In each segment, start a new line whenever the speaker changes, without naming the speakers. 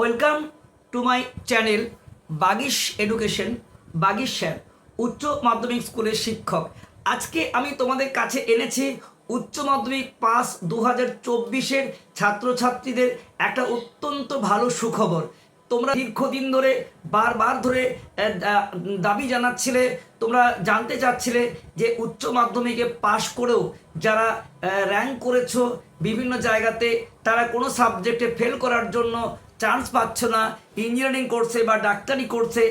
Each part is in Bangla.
Welcome to my channel Bagish education Bagish sir, উচ্চ মাধ্যমিক স্কুলের শিক্ষক। আজকে আমি তোমাদের কাছে এনেছি উচ্চ মাধ্যমিক পাস দু হাজার চব্বিশের ছাত্রছাত্রীদের একটা অত্যন্ত ভালো সুখবর। তোমরা দীর্ঘদিন ধরে, বারবার ধরে দাবি জানাচ্ছিলে, তোমরা জানতে চাচ্ছিলে যে উচ্চ মাধ্যমিকে পাশ করেও যারা র্যাঙ্ক করেছ বিভিন্ন জায়গাতে, তারা কোনো সাবজেক্টে ফেল করার জন্য চান্স পাচ্ছ না ইঞ্জিনিয়ারিং করছে বা ডাক্তারি করছে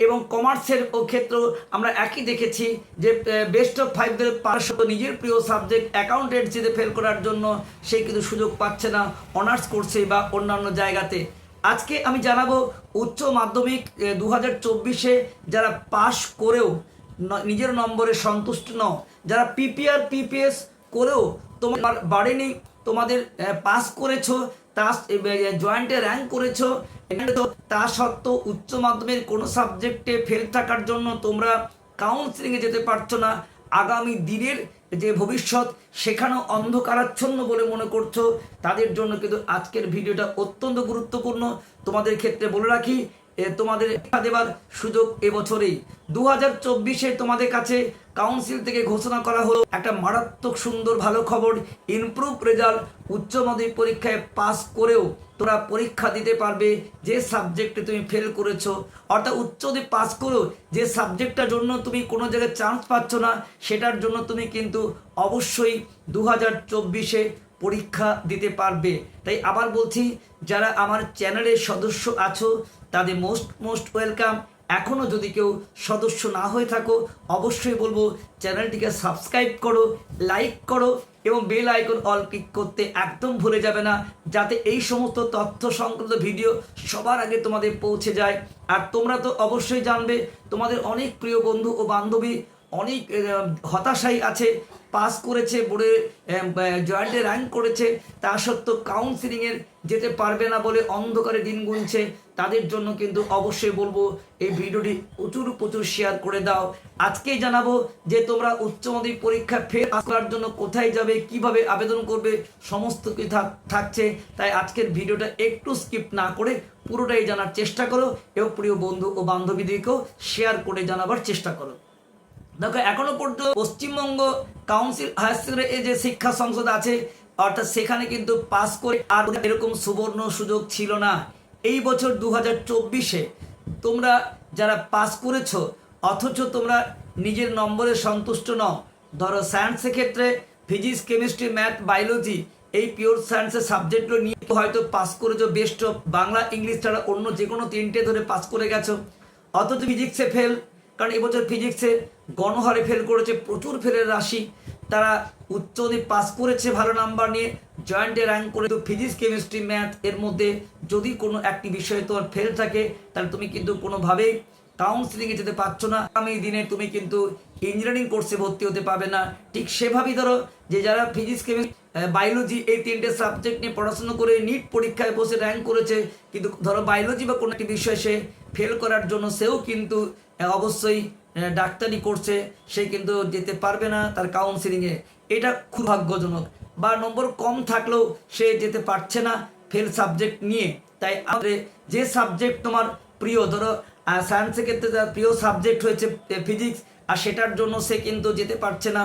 এবং কমার্সের ক্ষেত্রেও আমরা একই দেখেছি যে বেস্ট অফ ফাইভদের পাশ নিজের প্রিয় সাবজেক্ট অ্যাকাউন্টেন্সিতে ফেল করার জন্য সে কিন্তু সুযোগ পাচ্ছে না অনার্স করছে বা অন্যান্য জায়গাতে। আজকে আমি জানাব উচ্চ মাধ্যমিক দু হাজার চব্বিশে যারা পাশ করেও নিজের নম্বরে সন্তুষ্ট নও, যারা পিপিআর পিপিএস করেও তোমার বাড়েনি তোমাদের পাস করেছ তা জয়েন্টে র্যাঙ্ক করেছ। তো সত্ত্বেও উচ্চ মাধ্যমিক কোনো সাবজেক্টে ফেল থাকার জন্য তোমরা কাউন্সিলিংয়ে যেতে পারছ না। আগামী দিনের যে ভবিষ্যৎ, সেখানেও অন্ধকারাচ্ছন্ন বলে মনে করছ। তাদের জন্য কিন্তু আজকের ভিডিওটা অত্যন্ত গুরুত্বপূর্ণ। তোমাদের ক্ষেত্রে বলে রাখি তোমাদের দেওয়ার সুযোগ এবছরেই দু হাজার তোমাদের কাছে কাউন্সিল থেকে ঘোষণা করা হলো, একটা মারাত্মক সুন্দর ভালো খবর ইমপ্রুভ রেজাল্ট উচ্চ মাধ্যমিক পরীক্ষায় পাস করেও তোমরা পরীক্ষা দিতে পারবে যে সাবজেক্টে তুমি ফেল করেছ। অর্থাৎ উচ্চ মাধ্যমিক পাস করেও যে সাবজেক্টটার জন্য তুমি কোনো জায়গায় চান্স পাচ্ছ না, সেটার জন্য তুমি কিন্তু অবশ্যই দু হাজার চব্বিশে পরীক্ষা দিতে পারবে। তাই আবার বলছি, যারা আমার চ্যানেলের সদস্য আছো, তাদের মোস্ট মোস্ট ওয়েলকাম এখনও যদি কেউ সদস্য না হয়ে থাকো, অবশ্যই বলব চ্যানেলটিকে সাবস্ক্রাইব করো, লাইক করো এবং বেল আইকন অল ক্লিক করতে একদম ভুলে যাবে না, যাতে এই সমস্ত তথ্য সংক্রান্ত ভিডিও সবার আগে তোমাদের পৌঁছে যায়। আর তোমরা তো অবশ্যই জানবে, তোমাদের অনেক প্রিয় বন্ধু ও বান্ধবী অনেক হতাশাই আছে। পাস করেছে, বোর্ডে জয়েন্টে র্যাঙ্ক করেছে, তা সত্ত্বেও কাউন্সিলিংয়ের যেতে পারবে না বলে অন্ধকারে দিন গুনছে। তাদের জন্য কিন্তু অবশ্যই বলব, এই ভিডিওটি প্রচুর প্রচুর শেয়ার করে দাও। আজকেই জানাব যে তোমরা উচ্চ মাধ্যমিক পরীক্ষা ফের করার জন্য কোথায় যাবে, কীভাবে আবেদন করবে, সমস্ত কিছু থাক- থাকছে। তাই আজকের ভিডিওটা একটু স্কিপ না করে পুরোটাই জানার চেষ্টা করো। এবং প্রিয় বন্ধু ও বান্ধবীদেরকেও শেয়ার করে জানাবার চেষ্টা করো। দেখো, এখনও পর্যন্ত পশ্চিমবঙ্গ কাউন্সিল হায়ার সেকেন্ডারি যে শিক্ষা সংসদ আছে, অর্থাৎ সেখানে কিন্তু পাস করে আর এরকম সুবর্ণ সুযোগ ছিল না। এই বছর দু হাজার চব্বিশে তোমরা যারা পাস করেছ, অথচ তোমরা নিজের নম্বরে সন্তুষ্ট নও। ধরো সায়েন্সের ক্ষেত্রে ফিজিক্স কেমিস্ট্রি ম্যাথ বায়োলজি এই পিওর সায়েন্সের সাবজেক্টগুলো নিয়ে হয়তো পাস করেছ বেস্ট অফ বাংলা ইংলিশ ছাড়া অন্য যে কোনো তিনটে ধরে পাস করে গেছো। অথচ ফিজিক্সে ফেল কারণ এবছর ফিজিক্সে গণহারে ফেল করেছে, প্রচুর ফেলের রাশি। তারা উচ্চ পাস করেছে ভালো নাম্বার নিয়ে জয়েন্টে র্যাঙ্ক করে। তো ফিজিক্স কেমিস্ট্রি ম্যাথ এর মধ্যে যদি কোনো একটি বিষয়ে তোমার ফেল থাকে, তাহলে তুমি কিন্তু কোনোভাবেই কাউন্সিলিংয়ে যেতে পারছ না। আগামী দিনে তুমি কিন্তু ইঞ্জিনিয়ারিং কোর্সে ভর্তি হতে পারবে না। ঠিক সেভাবেই ধরো যে যারা ফিজিক্স কেমিস্ট্রি বায়োলজি এই তিনটে সাবজেক্ট নিয়ে পড়াশোনা করে নিট পরীক্ষায় বসে র্যাঙ্ক করেছে, কিন্তু ধরো বায়োলজি বা কোনো একটি বিষয়ে সে ফেল করার জন্য সেও কিন্তু অবশ্যই আহ, ডাক্তারি করছে সে কিন্তু যেতে পারবে না তার কাউন্সিলিংয়ে এটা খুব ভাগ্যজনক। বা নম্বর কম থাকলেও সে যেতে পারছে না ফেল সাবজেক্ট নিয়ে। তাই আমাদের যে সাবজেক্ট তোমার প্রিয় ধরো সায়েন্সের ক্ষেত্রে তার প্রিয় সাবজেক্ট হয়েছে ফিজিক্স আর সেটার জন্য সে কিন্তু যেতে পারছে না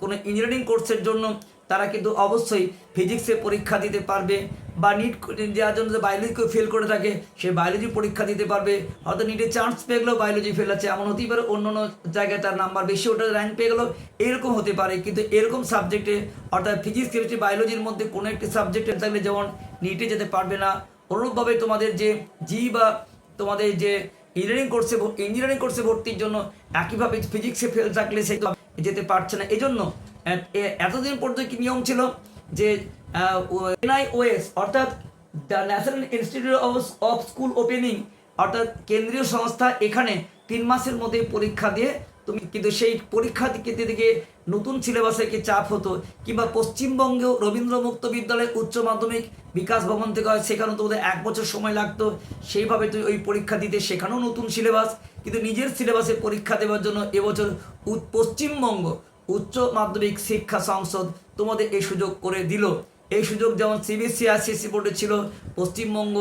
কোনো ইঞ্জিনিয়ারিং কোর্সের জন্য তারা কিন্তু অবশ্যই ফিজিক্সে পরীক্ষা দিতে পারবে। বা নিট দেওয়ার জন্য বায়োলজিকে ফেল করে থাকে, সে বায়োলজি পরীক্ষা দিতে পারবে। হয়তো নিটে চান্স পেয়ে গেলেও বায়োলজি ফেল আছে, এমন হতেই পারে অন্য অন্য জায়গায় তার নাম্বার বেশি ওটা র্যাঙ্ক পেয়ে গেলো এরকম হতে পারে। কিন্তু এরকম সাবজেক্টে অর্থাৎ ফিজিক্স কেমিস্ট্রি বায়োলজির মধ্যে কোনো একটি সাবজেক্টে থাকলে যেমন নিটে যেতে পারবে না। অনুরূপভাবে তোমাদের যে জি বা তোমাদের যে ইঞ্জিনিয়ারিং কোর্সে ইঞ্জিনিয়ারিং কোর্সে ভর্তির জন্য একইভাবে ফিজিক্সে ফেল থাকলে সে যেতে পারছে না। এই জন্য এ- এ- এতদিন পর্যন্ত কি নিয়ম ছিল যে এনআইওএস, অর্থাৎ the national institute of of school opening, অর্থাৎ কেন্দ্রীয় সংস্থা এখানে তিন মাসের মধ্যে পরীক্ষা দিয়ে তুমি কিন্তু সেই পরীক্ষা দিকে দিকে নতুন সিলেবাসে কি চাপ হতো, কিংবা পশ্চিমবঙ্গেও রবীন্দ্র মুক্ত বিদ্যালয় উচ্চ মাধ্যমিক বিকাশ ভবন থেকে হয়, সেখানেও তোমাদের এক বছর সময় লাগতো, সেইভাবে তুই ওই পরীক্ষা দিতে, সেখানেও নতুন সিলেবাস, কিন্তু নিজের সিলেবাসে পরীক্ষা দেওয়ার জন্য এবছর পশ্চিমবঙ্গ উচ্চ মাধ্যমিক শিক্ষা সংসদ তোমাদের এই সুযোগ করে দিল। এই সুযোগ যেমন সিবিএসসি আইসিএসসি বোর্ডে ছিল, পশ্চিমবঙ্গ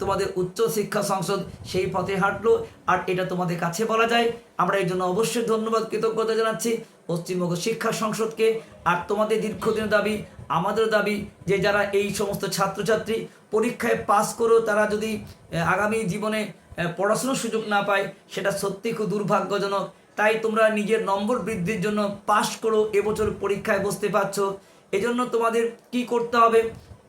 তোমাদের উচ্চ শিক্ষা সংসদ সেই পথে হাঁটলো, আর এটা তোমাদের কাছে বলা যায়। আমরা এই জন্য অবশ্যই ধন্যবাদ, কৃতজ্ঞতা জানাচ্ছি পশ্চিমবঙ্গ শিক্ষা সংসদকে। আর তোমাদের দীর্ঘদিনের দাবি, আমাদের দাবি যে যারা এই সমস্ত ছাত্রছাত্রী পরীক্ষায় পাস করো তারা যদি আগামী জীবনে পড়াশোনার সুযোগ না পায়, সেটা সত্যি খুব দুর্ভাগ্যজনক। তাই তোমরা নিজের নম্বর বৃদ্ধির জন্য পাস করো, এবছর পরীক্ষায় বসতে পারছ। এজন্য তোমাদের কি করতে হবে?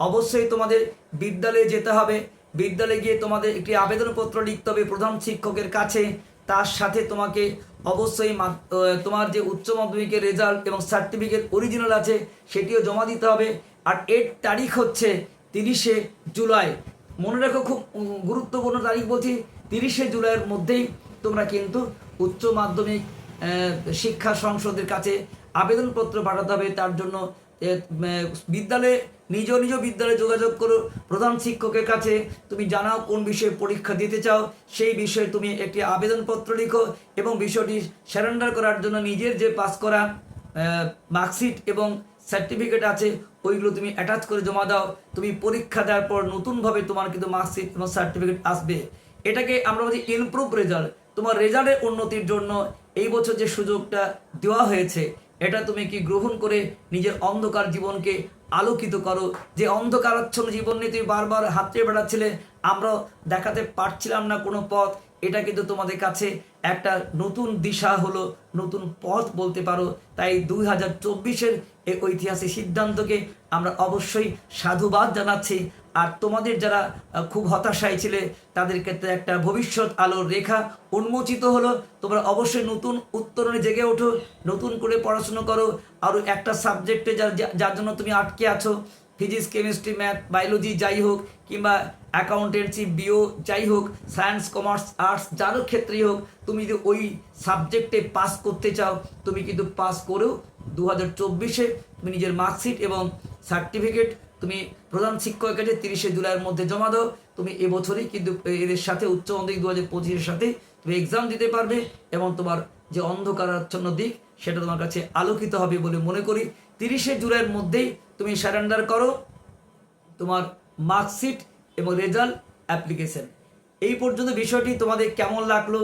অবশ্যই তোমাদের বিদ্যালয়ে যেতে হবে। বিদ্যালয়ে গিয়ে তোমাদের একটি আবেদনপত্র লিখতে হবে প্রধান শিক্ষকের কাছে। তার সাথে তোমাকে অবশ্যই তোমার যে উচ্চ মাধ্যমিকের রেজাল্ট এবং সার্টিফিকেট অরিজিনাল আছে, সেটিও জমা দিতে হবে। আর এর তারিখ হচ্ছে তিরিশে জুলাই। মনে রাখো খুব গুরুত্বপূর্ণ তারিখ বলছি, তিরিশে জুলাইয়ের মধ্যেই তোমরা কিন্তু উচ্চ মাধ্যমিক শিক্ষা সংসদের কাছে আবেদনপত্র পাঠাতে হবে। তার জন্য বিদ্যালয়ে, নিজ নিজ বিদ্যালয়ে যোগাযোগ করো। প্রধান শিক্ষকের কাছে তুমি জানাও কোন বিষয়ে পরীক্ষা দিতে চাও। সেই বিষয়ে তুমি একটি আবেদনপত্র লিখো এবং বিষয়টি স্যারেন্ডার করার জন্য নিজের যে পাস করা মার্কশিট এবং সার্টিফিকেট আছে, ওইগুলো তুমি অ্যাটাচ করে জমা দাও। তুমি পরীক্ষা দেওয়ার পর নতুনভাবে তোমার কিন্তু মার্কশিট এবং সার্টিফিকেট আসবে। এটাকে আমরা বলছি ইমপ্রুভ রেজাল্ট তোমার রেজাল্টের উন্নতির জন্য এই বছর যে সুযোগটা দেওয়া হয়েছে এটা তুমি কি গ্রহণ করে নিজের অন্ধকার জীবনকে আলোকিত করো? যে অন্ধকারাচ্ছন্ন জীবন নিয়ে তুমি বারবার হাতড়ে বেড়াচ্ছিলে, আমরা দেখাতে পারছিলাম না কোনো পথ। এটা কিন্তু তোমাদের কাছে একটা নতুন দিশা হলো, নতুন পথ বলতে পারো। তাই দুই হাজার চব্বিশের এই ঐতিহাসিক সিদ্ধান্তকে আমরা অবশ্যই সাধুবাদ জানাচ্ছি। আর তোমাদের যারা খুব হতাশায় ছিলে, তাদের ক্ষেত্রে একটা ভবিষ্যৎ আলোর রেখা উন্মোচিত হলো। তোমরা অবশ্যই নতুন উত্তরণে জেগে ওঠো, নতুন করে পড়াশুনো করো। আরও একটা সাবজেক্টে যার যার জন্য তুমি আটকে আছো, ফিজিক্স, কেমিস্ট্রি, ম্যাথ, বায়োলজি যাই হোক, কিংবা অ্যাকাউন্টেন্সি, বিও যাই হোক, সায়েন্স, কমার্স, আর্টস, যারও ক্ষেত্রেই হোক, তুমি যদি ওই সাবজেক্টে পাস করতে চাও, তুমি কিন্তু পাস করেও দু হাজার চব্বিশে তুমি নিজের মার্কশিট এবং সার্টিফিকেট তুমি প্রধান শিক্ষকের তিরিশে জুলাইয়ের মধ্যে জমা দাও, তুমি এবছরই কিন্তু এদের সাথে উচ্চ মাধ্যমিক দু হাজার পঁচিশের সাথে তুমি এক্সাম দিতে পারবে এবং তোমার যে অন্ধকারাচ্ছন্ন দিক সেটা তোমার কাছে আলোকিত হবে বলে মনে করি। তিরিশে জুলাইয়ের মধ্যেই তুমি সারেন্ডার করো তোমার মার্কশিট এবং রেজাল্ট অ্যাপ্লিকেশন এই পর্যন্ত বিষয়টি তোমাদের কেমন লাগল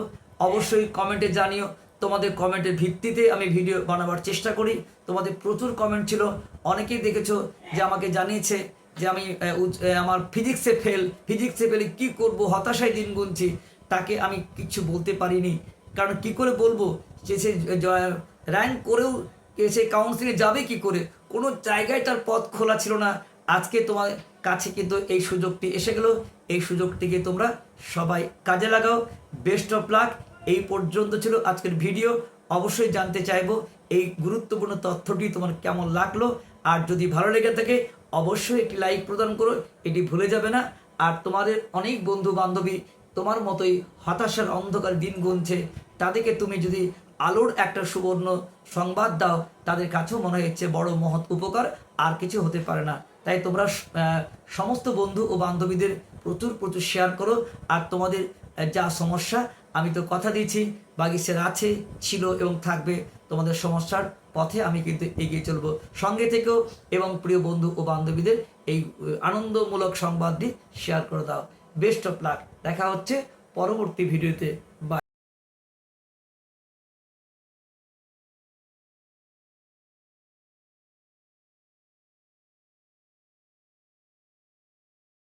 অবশ্যই কমেন্টে জানিও। তোমাদের কমেন্টের ভিত্তিতে আমি ভিডিও বানাবার চেষ্টা করি। তোমাদের প্রচুর কমেন্ট ছিল। অনেকেই দেখেছ যে আমাকে জানিয়েছে যে আমি আমার ফিজিক্সে ফেল ফিজিক্সে ফেলে কি করব, হতাশায় দিন গুনছি। তাকে আমি কিছু বলতে পারিনি। কারণ কি করে বলব? যে সে র্যাঙ্ক করেও সে কাউন্সিলে যাবে কি করে? কোনো জায়গায় তার পথ খোলা ছিল না। আজকে তোমার কাছে কিন্তু এই সুযোগটি এসে গেল। এই সুযোগটিকে তোমরা সবাই কাজে লাগাও। বেস্ট অফ লাক এই পর্যন্ত ছিল আজকের ভিডিও। অবশ্যই জানতে চাইব এই গুরুত্বপূর্ণ তথ্যটি তোমার কেমন লাগল। আর যদি ভালো লেগে থাকে, অবশ্যই একটি লাইক প্রদান করো, এটি ভুলে যাবে না। আর তোমাদের অনেক বন্ধু বান্ধবী তোমার মতোই হতাশার অন্ধকার দিন গুনছে। তাদেরকে তুমি যদি আলোর একটা সুবর্ণ সংবাদ দাও, তাদের কাছেও মনে হচ্ছে বড় মহৎ উপকার, আর কিছু হতে পারে না। তাই তোমরা সমস্ত বন্ধু ও বান্ধবীদের প্রচুর প্রচুর শেয়ার করো। আর তোমাদের যা সমস্যা আমি তো কথা দিয়েছি বাগিসের আছে, ছিল এবং থাকবে। তোমাদের সমস্যার পথে আমি কিন্তু এগিয়ে চলব। সঙ্গে থেকেও এবং প্রিয় বন্ধু ও বান্ধবীদের এই আনন্দমূলক সংবাদটি শেয়ার করে দাও। বেস্ট অফ লাক দেখা হচ্ছে পরবর্তী ভিডিওতে।